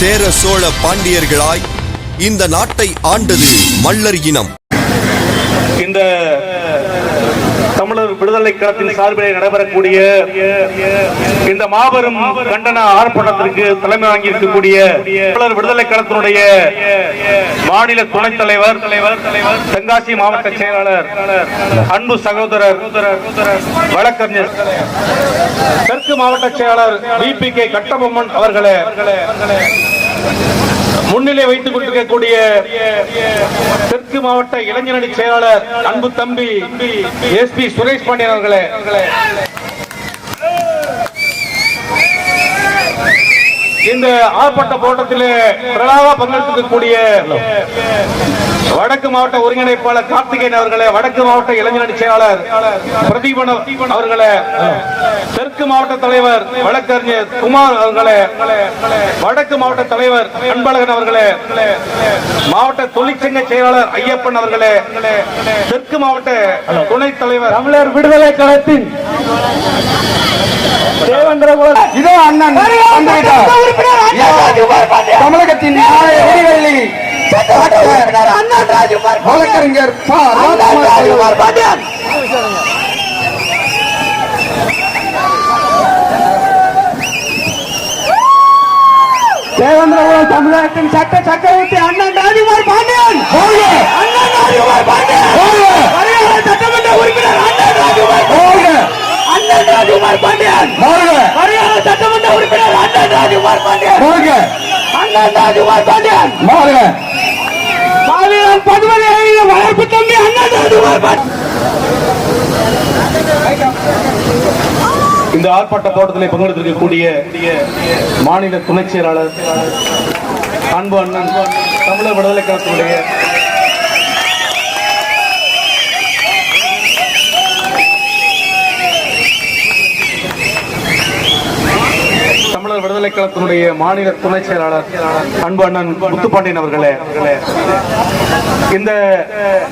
சேர சோழ பாண்டியர்களாய் இந்த நாட்டை ஆண்டது மல்லர் இனம். இந்த தமிழர் விடுதலை களத்தின் சார்பிலே நடைபெறக்கூடிய இந்த மாபெரும் கண்டன ஆர்ப்பாட்டத்திற்கு தலைமை வாங்கி இருக்கக்கூடிய தமிழர் விடுதலை களத்தினுடைய மாநில துணைத் தலைவர் தென்காசி மாவட்ட செயலாளர் அன்பு சகோதரர் வழக்கறிஞர் தெற்கு மாவட்ட செயலாளர் பிபி கே கட்டபொம்மன் அவர்களே முன்னிலை வைத்துக் கொண்டிருக்கக்கூடிய தெற்கு மாவட்ட இளைஞரணி செயலாளர் அன்பு தம்பி எஸ் பி சுரேஷ் பாண்டியன் அவர்களே. இந்த ஆர்ப்பாட்ட போராட்டத்திலே பிரலாக பங்கெடுத்திருக்கக்கூடிய வடக்கு மாவட்ட ஒருங்கிணைப்பாளர் கார்த்திகேயன் அவர்களே வடக்கு மாவட்ட இளைஞரணி செயலாளர் பிரதீபன் அவர்களே தெற்கு மாவட்ட தலைவர் வழக்கறிஞர் குமார் அவர்களே வடக்கு மாவட்ட தலைவர் அன்பழகன் அவர்களே மாவட்ட தொழிற்சங்க செயலாளர் ஐயப்பன் அவர்களே தெற்கு மாவட்ட துணைத் தலைவர் தமிழர் விடுதலை களத்தின் தேவேந்திரகுல இதோ அண்ணன் வந்துவிட்டார். தமிழகத்தின் நியாய விடிவெள்ளி வழக்கறிஞர் ப. ராஜ்குமார் தமிழகத்தின் சட்ட சக்கரவர்த்தி அண்ணன் ராஜகுமார் பாண்டியன்! அண்ணன் ராஜகுமார் சட்டமன்ற உறுப்பினர் அண்ணன் ராஜகுமார்! அண்ணன் ராஜகுமார் பாண்டியன்! வருகிற சட்டமன்ற உறுப்பினர் அண்ணன் ராஜகுமார் பாண்டியன்! அண்ணன் ராஜகுமார் பாண்டியன்! பாலியல் பதுவதை வளர்ப்பு தம்பி அண்ணன் ராஜகுமார் பாண்டியன் இந்த ஆர்ப்பாட்ட போராட்டத்தில் பங்கெடுத்திருக்கக்கூடிய மாநில துணைச் செயலாளர் அன்பு அண்ணன் தமிழர் விடுதலை கழகத்தினுடைய பல்கலைக்கழகத்தினுடைய மாநில துணை செயலாளர் அன்பு அண்ணன் முத்துப்பாண்டியன் அவர்களே இந்த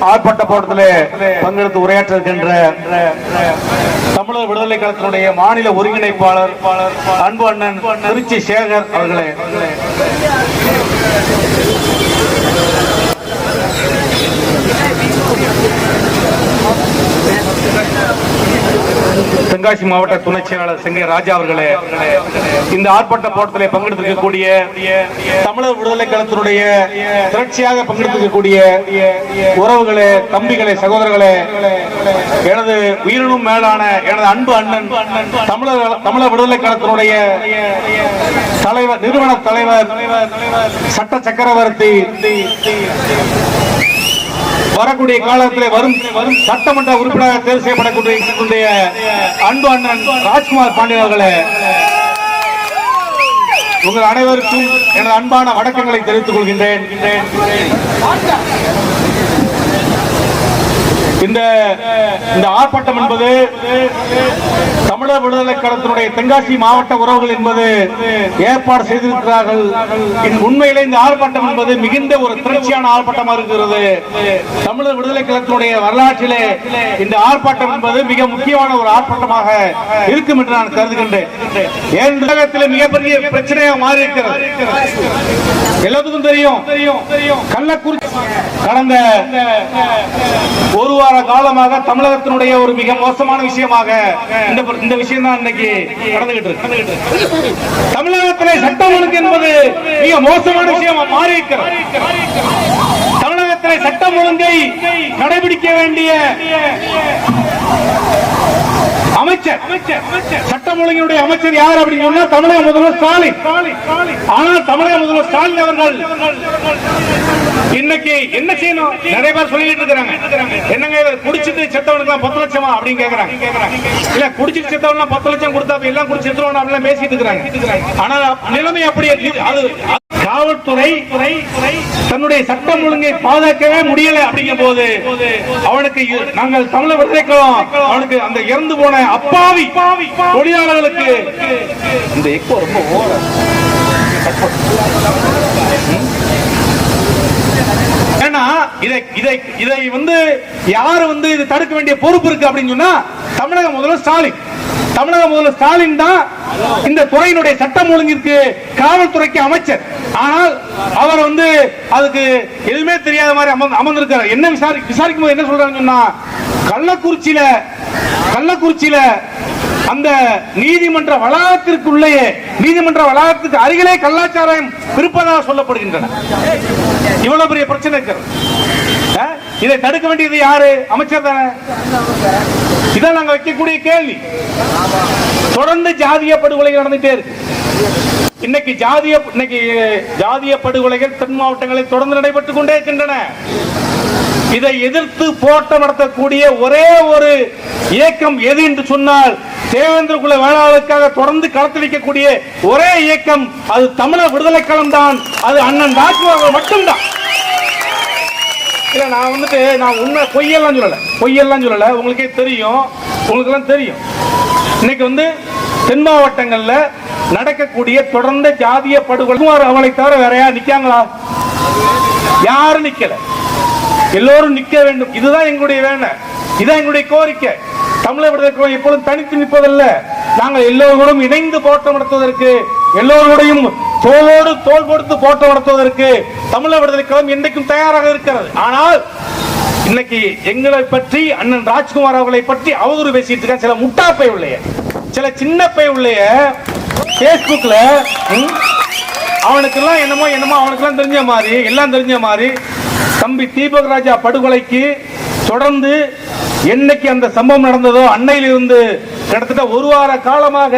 ஆர்ப்பாட்ட போராட்டத்திலே பங்கெடுத்து உரையாற்ற இருக்கின்ற தமிழர் விடுதலை கழகத்தினுடைய மாநில ஒருங்கிணைப்பாளர் அன்பு அண்ணன் திருச்சி சேகர் அவர்களே. தென்காசி மாவட்ட துணை செயலாளர் செங்கை ராஜா அவர்களே இந்த ஆர்ப்பாட்ட போட்டத்தில் பங்கெடுத்திருக்கக்கூடிய தமிழர் விடுதலை கழகத்தினுடைய திரட்சியாக பங்கெடுத்திருக்கக்கூடிய உறவுகளே தம்பிகளே சகோதரர்களே எனது உயிரினும் மேலான எனது அன்பு அண்ணன் தமிழர் தமிழர் விடுதலை கழகத்தினுடைய தலைவர் நிறுவன தலைவர் சட்ட சக்கரவர்த்தி வரக்கூடிய காலத்தில் வரும் வரும் சட்டமன்ற உறுப்பினராக தேர்வு செய்யப்படக்கூடிய அன்பு அண்ணன் ராஜ்குமார் பாண்டியன் அவர்களே உங்கள் அனைவருக்கும் எனது அன்பான வணக்கங்களை தெரிவித்துக் கொள்கின்றேன். இந்த இந்த ஆர்ப்பாட்டம் என்பது தமிழர் விடுதலை கழகத்தினுடைய தென்காசி மாவட்ட உறவுகள் என்பது ஏற்பாடு செய்திருக்கிறார்கள். உண்மையிலே இந்த ஆர்ப்பாட்டம் என்பது மிகுந்த ஒரு திரட்சியான ஆர்ப்பாட்டமாக இருக்கிறது. தமிழர் விடுதலை கழகத்தினுடைய வரலாற்றிலே இந்த ஆர்ப்பாட்டம் என்பது மிக முக்கியமான ஒரு ஆர்ப்பாட்டமாக இருக்கும் என்று நான் கருதுகின்றேன். ஏன் உலகத்தில் மிகப்பெரிய பிரச்சனையாக மாறி இருக்கிறது எல்லாத்துக்கும் தெரியும். கள்ளக்குறிச்சி கடந்த ஒரு வார காலமாக தமிழகத்தினுடைய ஒரு மிக மோசமான விஷயமாக இந்த இந்த விஷயம் தான் இன்னைக்கு நடந்துகிட்டு இருக்கு. தமிழகத்திலே சட்டம் ஒழுங்கு என்பது மிக மோசமான விஷயமா மாறி இருக்கிறது. தமிழகத்திலே சட்டம் ஒழுங்கை கடைபிடிக்க வேண்டிய அமைச்சர் சட்டம் ஒழுங்கினுடைய அமைச்சர் யார் அப்படின்னு சொன்னா தமிழக முதல்வர் ஸ்டாலின். ஆனால் தமிழக முதல்வர் ஸ்டாலின் அவர்கள் இன்னைக்கு என்ன செய்யணும்? நிறைய பேர் சொல்லிட்டு இருக்காங்க என்னங்க இவர் குடிச்சிட்டு செத்தவனுக்கு பத்து லட்சமா அப்படின்னு கேக்குறாங்க. இல்ல குடிச்சிட்டு செத்தவனுக்கு பத்து லட்சம் கொடுத்தா எல்லாம் குடிச்சு செத்தவன் அப்படிலாம் பேசிட்டு இருக்காங்க ஆனா நிலைமை அப்படி. அது காவல்துறை தன்னுடைய சட்டம் ஒழுங்கை பாதுகாக்கவே முடியல அப்படிங்கும் போது அவனுக்கு நாங்கள் தமிழர் விடுதலை கழகம் அவனுக்கு அந்த இறந்து போன அப்பாவி தொழிலாளர்களுக்கு இந்த எக்கோ ரொம்ப ஏன்னா இதை இதை இதை வந்து யாரு வந்து இது தடுக்க வேண்டிய பொறுப்பு இருக்கு அப்படின்னு சொன்னா தமிழக முதல்வர் ஸ்டாலின். தமிழக முதல்வர் ஸ்டாலின் தான் இந்த துறையினுடைய சட்டம் ஒழுங்கிற்கு காவல்துறைக்கு அமைச்சர். ஆனால் அவர் வந்து அதுக்கு எதுவுமே தெரியாத மாதிரி அமர்ந்து அமர்ந்திருக்காரு என்ன விசாரி விசாரிக்கும் போது என்ன சொல்றாங்கன்னு சொன்னா கள்ளக்குறிச்சியில கள்ளக்குறிச்சியில அந்த நீதிமன்ற வளாகத்திற்குள்ளேயே நீதிமன்ற வளாகத்துக்கு அருகிலே கலாச்சாரம் இருப்பதாக சொல்லப்படுகின்றன. இவ்வளவு பெரிய பிரச்சனை இருக்கிறது. இதை தடுக்க வேண்டியது யாரு? அமைச்சர் தானே. இதான் நாங்க வைக்கக்கூடிய கேள்வி. தொடர்ந்து ஜாதிய படுகொலைகள் நடந்துட்டே இருக்கு. இன்னைக்கு ஜாதிய இன்னைக்கு ஜாதிய படுகொலைகள் தென் மாவட்டங்களில் தொடர்ந்து நடைபெற்றுக் கொண்டே இருக்கின்றன. இதை எதிர்த்து போட்டம் நடத்தக்கூடிய ஒரே ஒரு இயக்கம் எது என்று சொன்னால் தேவேந்திர குல வேளாளருக்காக தொடர்ந்து களத்தில் வைக்கக்கூடிய ஒரே இயக்கம் அது தமிழர் விடுதலை களம் தான் அது அண்ணன் ராஜ்குமார் அவர்கள் மட்டும்தான். இல்ல நான் வந்துட்டு நான் உண்மை பொய்யெல்லாம் சொல்லலை. பொய்யெல்லாம் சொல்லலை. உங்களுக்கே தெரியும். உங்களுக்கெல்லாம் தெரியும். இன்னைக்கு வந்து தென் மாவட்டங்களில் நடக்கக்கூடிய தொடர்ந்த ஜாதிய படுகொலை. அவளை தவிர வேற யார் நிக்காங்களா? யாரும் நிக்கல. எல்லோரும் நிக்க வேண்டும். இதுதான் எங்களுடைய வேலை. இதுதான் எங்களுடைய கோரிக்கை. தமிழக விடுதலை எப்பொழுதும் தனித்து நிற்பதல்ல. நாங்கள் எல்லோரோடும் இணைந்து போட்டம் நடத்துவதற்கு எல்லோருடையும் தோளோடு தோள் கொடுத்து போட்டம் நடத்துவதற்கு தமிழக விடுதலை கழகம் என்றைக்கும் தயாராக இருக்கிறது. ஆனால் இன்னைக்கு எங்களை பற்றி அண்ணன் ராஜ்குமார் அவர்களை பற்றி அவதூறு பேசிட்டு இருக்க சில முட்டாப்பை உள்ளைய. சில சின்ன பை உள்ளைய பேஸ்புக்ல அவனுக்கெல்லாம் என்னமோ என்னமோ அவனுக்கெல்லாம் தெரிஞ்ச மாதிரி எல்லாம் தெரிஞ்ச மாதிரி தம்பி தீபக் ராஜா படுகொலைக்கு தொடர்ந்து என்னைக்கு அந்த சம்பவம் நடந்ததோ அன்னையிலிருந்து கிட்டத்தட்ட ஒரு வார காலமாக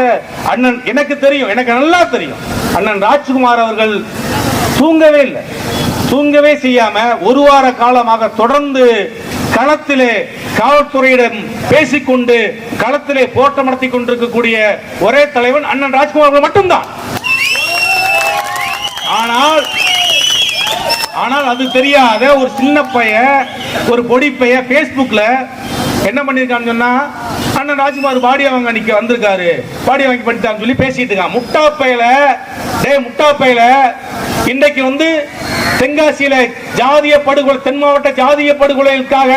அண்ணன் எனக்கு தெரியும் எனக்கு நல்லா தெரியும். அண்ணன் ராஜ்குமார் அவர்கள் தூங்கவே இல்லை. தூங்கவே செய்யாம ஒரு வார காலமாக தொடர்ந்து களத்திலே காவல்துறையிடம் பேசிக்கொண்டு களத்திலே போட்டம் நடத்தி கொண்டிருக்கக்கூடிய ஒரே தலைவன் அண்ணன் ராஜ்குமார் அவர்கள் மட்டும்தான். ஆனால் ஆனால் அது தெரியாத ஒரு சின்ன பையன் ஒரு பொடி பையன் Facebookல என்ன பண்ணியிருக்கான்னு சொன்னால் அண்ணன் ராஜ்குமார் பாடி வாங்க நிக்க வந்திருக்காரு. பாடி வாங்கி பண்ணிட்டான்னு சொல்லி பேசிட்டு இருக்கான். முட்டா டே முட்டாப்பையில் முட்டா இன்றைக்கு வந்து தென்காசியில ஜாதிய படுகொலை தென் மாவட்ட ஜாதிய படுகொலைகளுக்காக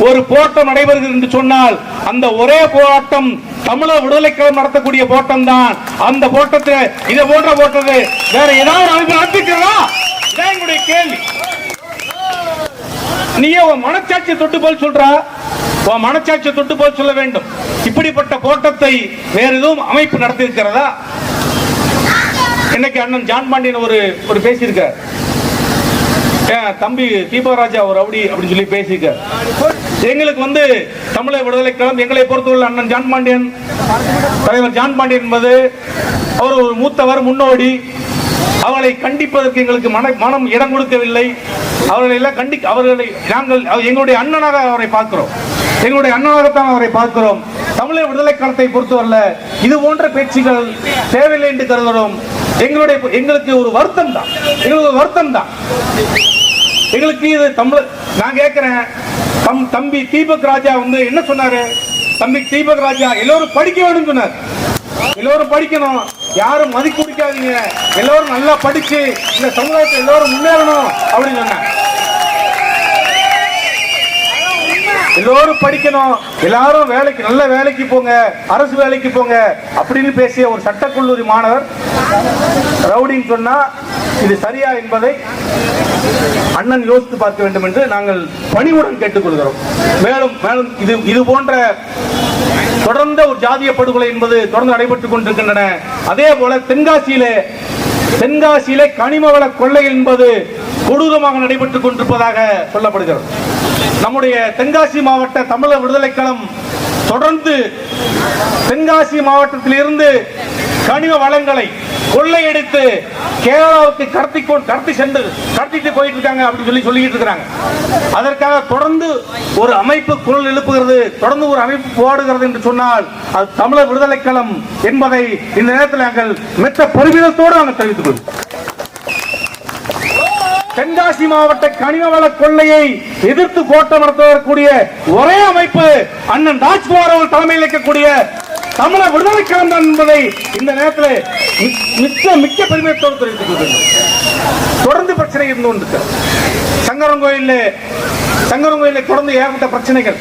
ஒரு போராட்டம் நடைபெறுகிறது என்று சொன்னால் அந்த ஒரே போராட்டம் தமிழர் விடுதலை நடத்தக்கூடிய போராட்டம் தான் அந்த போட்டத்தை இதை போன்ற போட்டது வேற ஏதாவது அமைப்பு நடத்திக்கிறதா இதான் எங்களுடைய கேள்வி. நீயே உன் மனச்சாட்சியை தொட்டு போல் சொல்றா? உன் மனச்சாட்சியை தொட்டு போல் சொல்ல வேண்டும். இப்படிப்பட்ட கோட்டத்தை வேற எதுவும் அமைப்பு நடத்தி இருக்கிறதா இன்னைக்கு அண்ணன் ஜான் பாண்டியன் ஒரு ஒரு பேசியிருக்கார். ஏன் தம்பி தீபராஜா ஒரு அப்படி அப்படின்னு சொல்லி பேசியிருக்கார். எங்களுக்கு வந்து தமிழக விடுதலை கழகம் எங்களை பொறுத்தவரை அண்ணன் ஜான் பாண்டியன் தலைவர் ஜான் பாண்டியன் என்பது அவர் ஒரு மூத்தவர் முன்னோடி. அவர்களை கண்டிப்பதற்கு எங்களுக்கு மன மனம் இடம் கொடுக்கவில்லை. அவர்களை எல்லாம் கண்டி அவர்களை நாங்கள் எங்களுடைய அண்ணனாக அவரை பார்க்கிறோம். எங்களுடைய அண்ணனாகத்தான் அவரை பார்க்கிறோம். தமிழர் விடுதலை காலத்தை பொறுத்தவரையில் இது போன்ற பேச்சுகள் தேவையில்லை என்று கருதுகிறோம். எங்களுடைய எங்களுக்கு ஒரு வருத்தம் தான். எங்களுக்கு ஒரு வருத்தம் தான். எங்களுக்கு இது தமிழ் நான் கேட்கிறேன். தம் தம்பி தீபக் ராஜா வந்து என்ன சொன்னாரு? தம்பி தீபக் ராஜா எல்லோரும் படிக்க வேண்டும் சொன்னார். எல்லோரும் படிக்கணும். யாரும் மதிக்க குடிக்காதீங்க எல்லோரும் நல்லா படிச்சு இந்த சமுதாயத்தை எல்லோரும் முன்னேறணும் அப்படின்னு சொன்னாங்க. எல்லோரும் படிக்கணும். எல்லாரும் வேலைக்கு நல்ல வேலைக்கு போங்க அரசு வேலைக்கு போங்க அப்படின்னு பேசிய ஒரு சட்டக்கல்லூரி மாணவர் ரவுடின்னு சொன்னா இது சரியா என்பதை அண்ணன் யோசித்து பார்க்க வேண்டும் என்று நாங்கள் பணிவுடன் கேட்டுக்கொள்கிறோம். மேலும் மேலும் இது இது போன்ற தொடர்ந்த ஒரு ஜாதிய படுகொலை என்பது தொடர்ந்து நடைபெற்றுக் கொண்டிருக்கின்றன. அதே போல தென்காசியிலே தென்காசியிலே கனிம வள கொள்ளை என்பது கொடூரமாக நடைபெற்றுக் கொண்டிருப்பதாக சொல்லப்படுகிறது. நம்முடைய தென்காசி மாவட்ட தமிழர் விடுதலைக்களம் தொடர்ந்து தென்காசி மாவட்டத்திலிருந்து கனிம வளங்களை கொள்ளையடித்து கேரளாவுக்கு கடத்தி கடத்தி சென்று கடத்திட்டு போயிட்டு இருக்காங்க அப்படின்னு சொல்லி சொல்லிட்டு இருக்கிறாங்க. அதற்காக தொடர்ந்து ஒரு அமைப்பு குரல் எழுப்புகிறது தொடர்ந்து ஒரு அமைப்பு போடுகிறது என்று சொன்னால் அது தமிழர் விடுதலை களம் என்பதை இந்த நேரத்தில் நாங்கள் மெத்த பெருமிதத்தோடு நாங்கள் தெரிவித்துக் கொள்வோம் தென்காசி மாவட்ட கனிமவள கொள்ளையை எதிர்த்து கோட்டம் நடத்தக்கூடிய ஒரே அமைப்பு அண்ணன் ராஜ்குமார் அவர்கள் தலைமையில் இருக்கக்கூடிய தமிழ விடுதலை கழகம் என்பதை இந்த நேரத்தில் மிக்க மிக்க பெருமையத்தோடு தெரிவித்துக் கொள்கிறேன். தொடர்ந்து பிரச்சனை இருந்து கொண்டிருக்கிறது சங்கரன் கோயிலில் சங்கரன் கோயிலை தொடர்ந்து ஏகப்பட்ட பிரச்சனைகள்.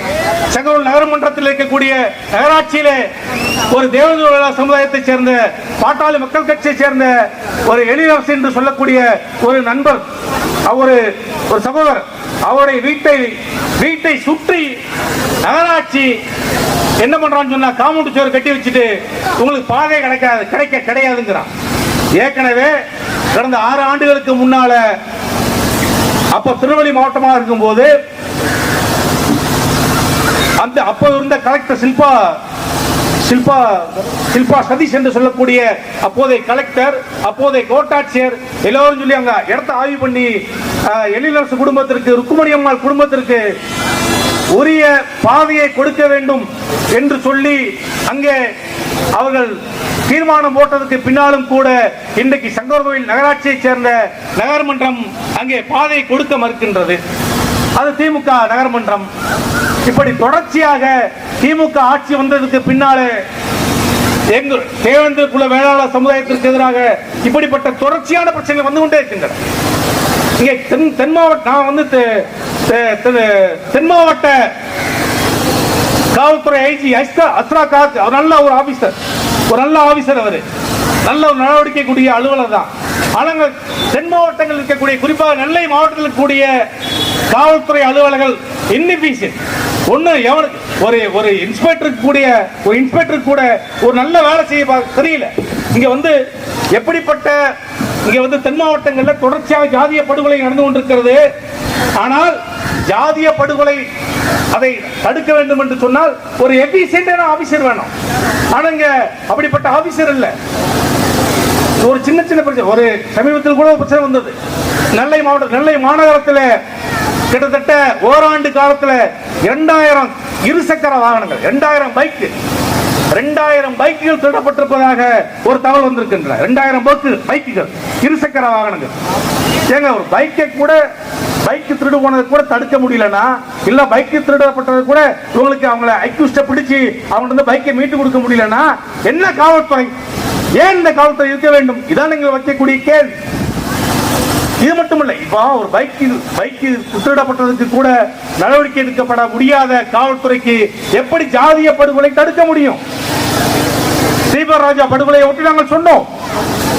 செங்கரூர் நகரமன்றத்தில் இருக்கக்கூடிய நகராட்சியிலே ஒரு தேவதூர சமுதாயத்தைச் சேர்ந்த பாட்டாளி மக்கள் கட்சியைச் சேர்ந்த ஒரு எழிலரசு என்று சொல்லக்கூடிய ஒரு நண்பர் அவர் ஒரு சகோதரர். அவருடைய வீட்டை வீட்டை சுற்றி நகராட்சி என்ன பண்றான்னு சொன்னா காமௌண்ட் சுவர் கட்டி வச்சுட்டு உங்களுக்கு பாதை கிடைக்காது கிடைக்க கிடையாதுங்கிறான். ஏற்கனவே கடந்த ஆறு ஆண்டுகளுக்கு முன்னால அப்ப திருவள்ளி மாவட்டமாக இருக்கும்போது அந்த அப்ப இருந்த கலெக்டர் சில்பா சில்பா சில்பா சதீஷ் என்று சொல்லக்கூடிய அப்போதைய கலெக்டர் அப்போதைய கோட்டாட்சியர் எல்லோரும் சொல்லி அங்க இடத்த ஆய்வு பண்ணி எழிலரசு குடும்பத்திற்கு ருக்குமணி அம்மாள் குடும்பத்திற்கு உரிய பாதையை கொடுக்க வேண்டும் என்று சொல்லி அங்கே அவர்கள் தீர்மானம் போட்டதுக்கு பின்னாலும் கூட இன்றைக்கு சங்கரகோவில் நகராட்சியைச் சேர்ந்த நகர்மன்றம் அங்கே பாதையை கொடுக்க மறுக்கின்றது. அது திமுக நகர்மன்றம். இப்படி தொடர்ச்சியாக திமுக ஆட்சி வந்ததுக்கு பின்னாலே எங்க தேவேந்திர குல வேளாளர் சமுதாயத்திற்கு எதிராக இப்படிப்பட்ட தொடர்ச்சியான பிரச்சனைகள் வந்து கொண்டே இருக்கின்றன. இங்கே தென் தென் மாவட்ட நான் வந்து தென் மாவட்ட காவல்துறை ஐஜி அஸ்தா அஸ்ரா காத் அவர் நல்ல ஒரு ஆபீசர். ஒரு நல்ல ஆபீசர் அவர். நல்ல ஒரு நடவடிக்கை கூடிய அலுவலர் தான். ஆனால் தென் மாவட்டங்களில் இருக்கக்கூடிய குறிப்பாக நெல்லை மாவட்டத்தில் இருக்கக்கூடிய காவல்துறை அலுவலர்கள் இன்னிபிஷியன் ஒன்று எவனுக்கு ஒரு ஒரு இன்ஸ்பெக்டருக்கு கூடிய ஒரு இன்ஸ்பெக்டருக்கு கூட ஒரு நல்ல வேலை செய்ய தெரியல. இங்கே வந்து எப்படிப்பட்ட இங்கே வந்து தென் மாவட்டங்களில் தொடர்ச்சியாக ஜாதிய படுகொலை நடந்து கொண்டிருக்கிறது. ஆனால் ஜாதிய படுகொலை அதை தடுக்க வேண்டும் என்று சொன்னால் ஒரு எஃபிஷியன்டான ஆபீசர் வேணும். ஆனால் இங்கே அப்படிப்பட்ட ஆபீசர் இல்லை. ஒரு சின்ன சின்ன பிரச்சனை. ஒரு சமீபத்தில் கூட பிரச்சனை வந்தது. நெல்லை மாவட்டம் நெல்லை மாநகரத்தில் கிட்டத்தட்ட ஓராண்டு காலத்துல இரண்டாயிரம் இருசக்கர வாகனங்கள் இரண்டாயிரம் பைக் ரெண்டாயிரம் பைக்குகள் திருடப்பட்டிருப்பதாக ஒரு தகவல் வந்திருக்கின்றன. ரெண்டாயிரம் பைக்கு பைக்குகள் இருசக்கர வாகனங்கள். ஏங்க ஒரு பைக்கை கூட பைக்கு திருடு போனதை கூட தடுக்க முடியலன்னா இல்ல பைக்கு திருடப்பட்டது கூட இவங்களுக்கு அவங்கள அக்யூஸ்ட பிடிச்சு அவங்க வந்து பைக்கை மீட்டு கொடுக்க முடியலன்னா என்ன காவல்துறை? ஏன் இந்த காவல்துறை இருக்க வேண்டும்? இதான் நீங்கள் வைக்கக்கூடிய கேள்வி. இது மட்டும் இல்லை இப்போ ஒரு பைக்கில் பைக்கில் திருடப்பட்டதுக்கு கூட நடவடிக்கை எடுக்கப்பட முடியாத காவல்துறைக்கு எப்படி ஜாதிய படுகொலை தடுக்க முடியும்? ஸ்ரீபராஜா படுகொலையை ஒட்டி நாங்கள் சொன்னோம்.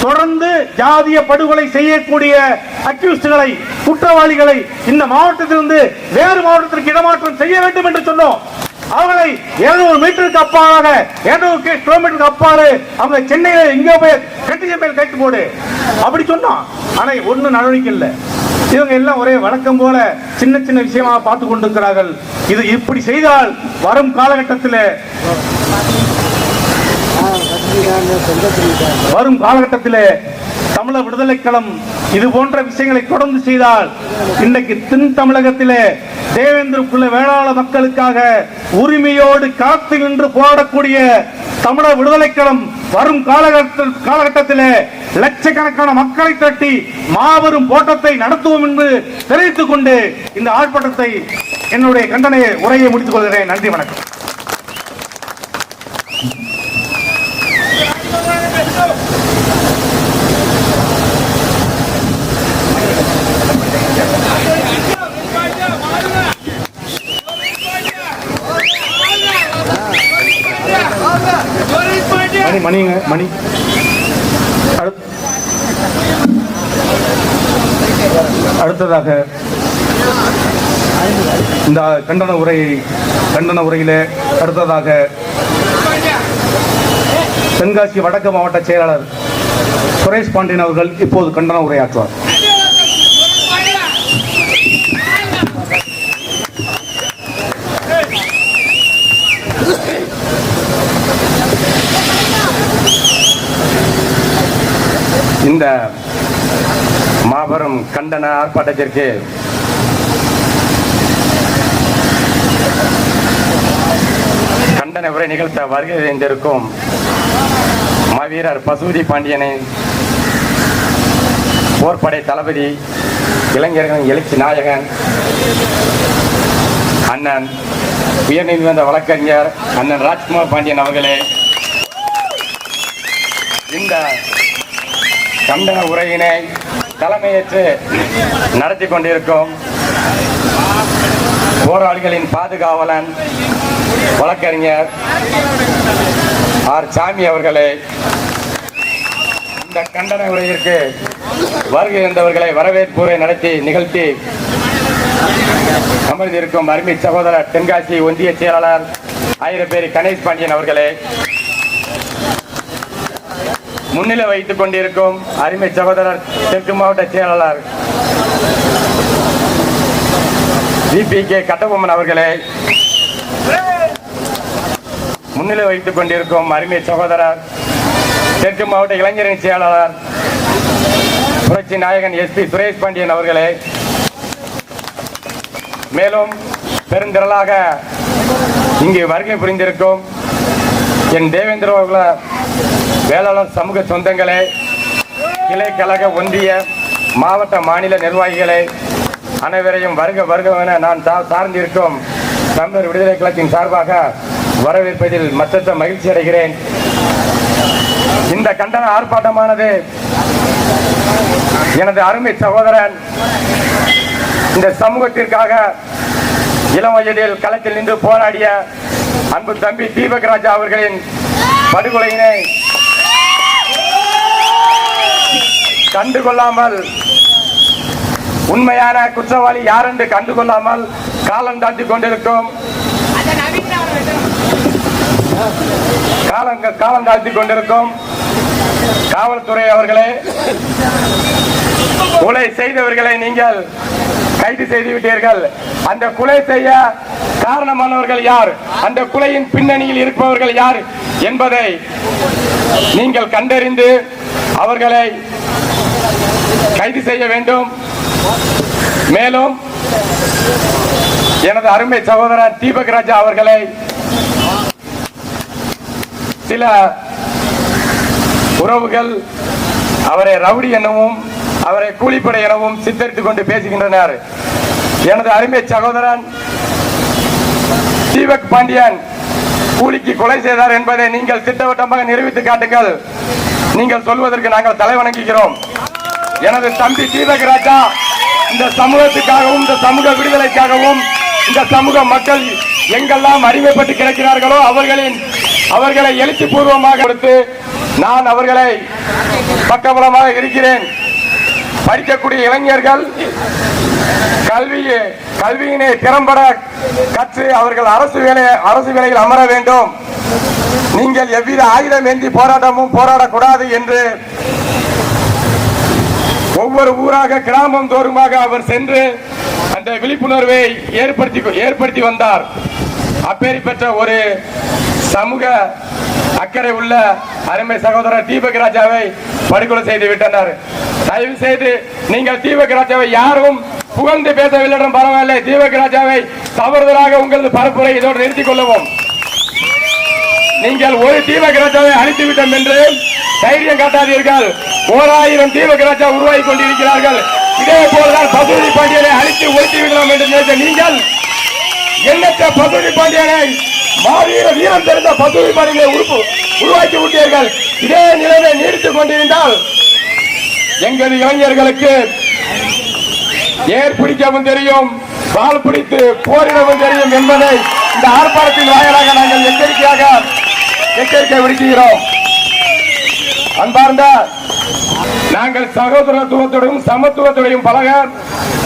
தொடர்ந்து ஜாதிய படுகொலை செய்யக்கூடிய அக்யூஸ்டுகளை குற்றவாளிகளை இந்த மாவட்டத்திலிருந்து வேறு மாவட்டத்திற்கு இடமாற்றம் செய்ய வேண்டும் என்று சொன்னோம். அவர்களை 200 மீட்டருக்கு அப்பாலாக 200 கிலோமீட்டருக்கு அப்பாறு அவங்க சென்னையில எங்கேயோ போய் கட்டிஜ மேல் கட்டு போடு. அப்படி சொன்னோம் ஆனா ஒண்ணு நடவடிக்கை இல்லை. இவங்க எல்லாம் ஒரே வழக்கம் போல சின்ன சின்ன விஷயமாக பார்த்து கொண்டிருக்கிறார்கள். இது இப்படி செய்தால் வரும் காலகட்டத்தில் வரும் காலகட்டத்திலே தமிழ விடுதலை களம் இது போன்ற விஷயங்களை தொடர்ந்து செய்தால் இன்றைக்கு தென் தமிழகத்திலே தேவேந்திரக்குள்ள வேளாள மக்களுக்காக உரிமையோடு காத்து நின்று போராடக்கூடிய தமிழ விடுதலை களம் வரும் காலகட்ட காலகட்டத்திலே லட்சக்கணக்கான மக்களை தட்டி மாபெரும் போட்டத்தை நடத்துவோம் என்று தெரிவித்துக் கொண்டு இந்த ஆர்ப்பாட்டத்தை என்னுடைய கண்டன உரையை முடித்துக் கொள்கிறேன். நன்றி வணக்கம். மணி மணிங்க மணி. அடுத்ததாக இந்த கண்டன உரை கண்டன உரையிலே அடுத்ததாக தென்காசி வடக்கு மாவட்ட செயலாளர் சுரேஷ் பாண்டியன் அவர்கள் இப்போது கண்டன உரையாற்றுவார். இந்த மாபெரும் கண்டன ஆர்ப்பாட்டத்திற்கு கண்டன உரை நிகழ்த்த வருகை தந்திருக்கும் மாவீரர் பசுபதி பாண்டியனை போர்ப்படை தளபதி இளைஞர்கள் எழுச்சி நாயகன் அண்ணன் உயர்நீதிமன்ற வழக்கறிஞர் அண்ணன் ராஜ்குமார் பாண்டியன் அவர்களே. இந்த கண்டன உரையினை தலைமையேற்று நடத்தி கொண்டிருக்கும் போராளிகளின் பாதுகாவலன் வழக்கறிஞர் ஆர். சாமி அவர்களை இந்த கண்டன உரையிற்கு வருகை இருந்தவர்களை வரவேற்புரை நடத்தி நிகழ்த்தி அமர்ந்திருக்கும் அருமை சகோதரர் தென்காசி ஒன்றிய செயலாளர் ஆயிரம் பேர் கணேஷ் பாண்டியன் அவர்களே முன்னிலை வைத்துக் கொண்டிருக்கும் அருமை சகோதரர் தெற்கு மாவட்ட செயலாளர் பி கே கட்டபொம்மன் அவர்களே. முன்னிலை வைத்துக் கொண்டிருக்கும் அருமை சகோதரர் தெற்கு மாவட்ட இளைஞரின் செயலாளர் புரட்சி நாயகன் எஸ்பி சுரேஷ் பாண்டியன் அவர்களே. மேலும் பெருந்திரளாக இங்கு வருகை புரிந்திருக்கும் என் தேவேந்திர வேளாளர் சமூக சொந்தங்களே கிளை கழக ஒன்றிய மாவட்ட மாநில நிர்வாகிகளே அனைவரையும் வருக வருக என நான் சா- சார்ந்திருக்கும் தமிழர் விடுதலை கழகத்தின் சார்பாக வரவேற்பதில் மற்றற்ற மகிழ்ச்சி அடைகிறேன். இந்த கண்டன ஆர்ப்பாட்டமானது எனது அருமை சகோதரன் இந்த சமூகத்திற்காக இளம் வயதில் களத்தில் நின்று போராடிய அன்பு தம்பி தீபக் ராஜா அவர்களின் படுகொலையினை கண்டுகொள்ளாமல் உண்மையான குற்றவாளி யார் என்று கண்டுகொள்ளாமல் காலம் தாண்டி கொண்டிருக்கும் காலம் காலம் தாழ்த்தி கொண்டிருக்கும் காவல்துறை அவர்களே கொலை செய்தவர்களை நீங்கள் கைது செய்து விட்டீர்கள். அந்த கொலை செய்ய காரணமானவர்கள் யார்? அந்த குலையின் பின்னணியில் இருப்பவர்கள் யார் என்பதை நீங்கள் கண்டறிந்து அவர்களை கைது செய்ய வேண்டும். மேலும் எனது அருமை சகோதரர் தீபக் ராஜா அவர்களை சில உறவுகள் அவரை ரவுடி எனவும் அவரை கூலிப்படை எனவும் சித்தரித்துக் கொண்டு பேசுகின்றனர். எனது அருமை சகோதரன் தீபக் பாண்டியன் கூலிக்கு கொலை செய்தார் என்பதை நீங்கள் திட்டவட்டமாக நிரூபித்து காட்டுங்கள். நீங்கள் சொல்வதற்கு நாங்கள் தலைவணங்குகிறோம். எனது தம்பி தீபக் ராஜா இந்த சமூகத்துக்காகவும் இந்த சமூக விடுதலைக்காகவும் இந்த சமூக மக்கள் எங்கெல்லாம் அடிமைப்பட்டு கிடக்கிறார்களோ அவர்களின் அவர்களை எழுச்சி பூர்வமாக கொடுத்து நான் அவர்களை பக்கபலமாக இருக்கிறேன். படிக்கக்கூடிய இளைஞர்கள் கல்வியை கல்வியினை திறம்பட கற்று அவர்கள் அரசு வேலை அரசு வேலையில் அமர வேண்டும். நீங்கள் எவ்வித ஆயுதம் ஏந்தி போராட்டமும் போராடக்கூடாது என்று ஒவ்வொரு ஊராக கிராமம் தோறுமாக அவர் சென்று அந்த விழிப்புணர்வை ஏற்படுத்தி ஏற்படுத்தி வந்தார். அப்பேரி பெற்ற ஒரு சமூக அக்கறை உள்ள அருமை சகோதரர் தீபக் ராஜாவை படுகொலை செய்து விட்டனர். தயவு செய்து நீங்கள் தீபக் ராஜாவை யாரும் புகழ்ந்து பேசவில்லை பரவாயில்லை. தீபக் ராஜாவை தவறுதலாக உங்களது பரப்புரை இதோடு நிறுத்திக் கொள்ளவும். நீங்கள் ஒரு தீபக் ராஜாவை அழித்துவிட்டோம் என்று தைரியம் காட்டாதீர்கள். ஓராயிரம் தீபக் ராஜா உருவாகி கொண்டிருக்கிறார்கள். இதே போலதான் பசுதி பாண்டியனை அழித்து ஒழித்து விடலாம் என்று நினைத்த நீங்கள் எண்ணற்ற பசுதி பாண்டியனை மாவீர வீரம் தெரிந்த பசுதி பாண்டியனை உருவாக்கி விட்டீர்கள். இதே நிலைமை நீடித்துக் கொண்டிருந்தால் எங்கள் இளைஞர்களுக்கு ஏர் பிடிக்கவும் தெரியும் பால் பிடித்து போரிடவும் தெரியும் என்பதை இந்த ஆர்ப்பாட்டத்தின் வாயிலாக நாங்கள் எச்சரிக்கையாக எச்சரிக்கை விடுக்கிறோம். அன்பார்ந்த நாங்கள் சகோதரத்துவத்துடன் சமத்துவத்துடையும் பழக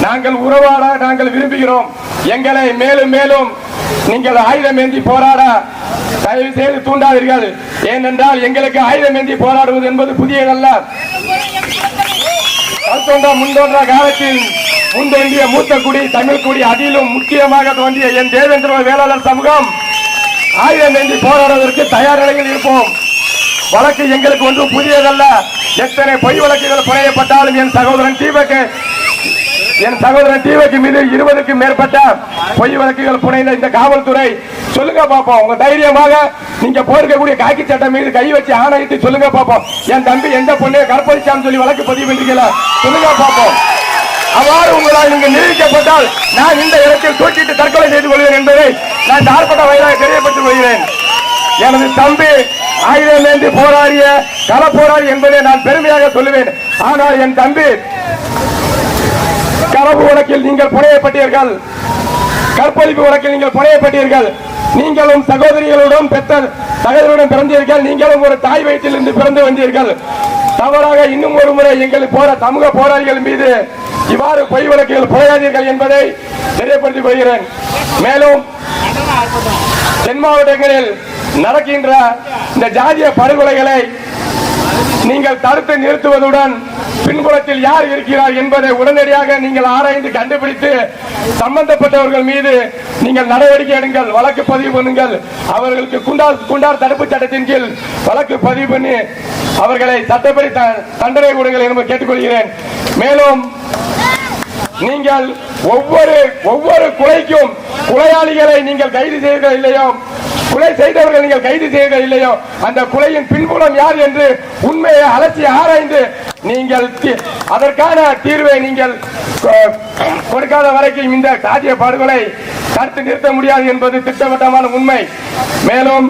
நாங்கள் உறவாட நாங்கள் விரும்புகிறோம். எங்களை மேலும் மேலும் நீங்கள் ஆயுதம் ஏந்தி போராட தயவு செய்து தூண்டாதீர்கள். ஏனென்றால் எங்களுக்கு ஆயுதம் ஏந்தி போராடுவது என்பது புதியதல்ல. அடுத்தோன்றா முன்தோன்றா காலத்தில் முன்தோன்றிய மூத்த குடி தமிழ் குடி அதிலும் முக்கியமாக தோன்றிய என் தேவேந்திர வேளாளர் சமூகம். ஆயுதம் ஏந்தி போராடுவதற்கு தயார் நிலையில் இருப்போம். வழக்கு எங்களுக்கு ஒன்றும் புதியதல்ல. எத்தனை பொய் வழக்குகள் புனையப்பட்டாலும் என் சகோதரன் தீபக்கு என் சகோதரன் தீபக்கு மீது இருபதுக்கும் மேற்பட்ட பொய் வழக்குகள் புனைந்த இந்த காவல்துறை. சொல்லுங்க பார்ப்போம் உங்க தைரியமாக நீங்க போயிருக்கக்கூடிய காக்கி சட்டம் மீது கை வச்சு ஆணையிட்டு சொல்லுங்க பாப்போம். என் தம்பி எந்த பொண்ணு கற்பழிச்சான்னு சொல்லி வழக்கு பதிவு பண்றீங்களா சொல்லுங்க பாப்போம். அவ்வாறு உங்களால் நீங்க நிரூபிக்கப்பட்டால் நான் இந்த இடத்தில் தூக்கிட்டு தற்கொலை செய்து கொள்வேன் என்பதை நான் தாழ்பட்ட வயதாக தெரியப்பட்டுக் கொள்கிறேன். எனது தம்பி ஆயுதம் ஏந்தி போராடிய கள போராடி என்பதை நான் பெருமையாக சொல்லுவேன். ஆனால் என் தம்பி களவு வழக்கில் நீங்கள் புனையப்பட்டீர்கள். கற்பழிப்பு வழக்கில் நீங்கள் புனையப்பட்டீர்கள். நீங்களும் சகோதரிகளுடன் பெற்ற சகோதரியுடன் பிறந்தீர்கள். நீங்களும் ஒரு தாய் வயிற்றில் இருந்து பிறந்து வந்தீர்கள். தவறாக இன்னும் ஒரு முறை எங்கள் போற சமூக போராளிகள் மீது இவ்வாறு பொய் வழக்குகள் புனையாதீர்கள் என்பதை தெரியப்படுத்திக் கொள்கிறேன். மேலும் தென் மாவட்டங்களில் நடக்கின்ற இந்த ஜாதிய படுகொலைகளை நீங்கள் தடுத்து நிறுத்துவதுடன் பின்புலத்தில் யார் இருக்கிறார் என்பதை உடனடியாக நீங்கள் ஆராய்ந்து கண்டுபிடித்து சம்பந்தப்பட்டவர்கள் மீது நீங்கள் நடவடிக்கை எடுங்கள் வழக்கு பதிவு பண்ணுங்கள். அவர்களுக்கு குண்டார் குண்டார் தடுப்பு சட்டத்தின் கீழ் வழக்கு பதிவு பண்ணி அவர்களை சட்டப்படி த- தண்டனை கொடுங்கள் என்று கேட்டுக்கொள்கிறேன். மேலும் நீங்கள் ஒவ்வொரு ஒவ்வொரு கொலைக்கும் கொலையாளிகளை நீங்கள் கைது செய்வீர்கள் இல்லையோ? கொலை செய்தவர்கள் நீங்கள் கைது செய்வீர்கள் இல்லையோ? அந்த கொலையின் பின்புலம் யார் என்று உண்மையை அலசி ஆராய்ந்து நீங்கள் அதற்கான தீர்வை நீங்கள் கொடுக்காத வரைக்கும் இந்த சாதிய படுகொலை தடுத்து நிறுத்த முடியாது என்பது திட்டவட்டமான உண்மை. மேலும்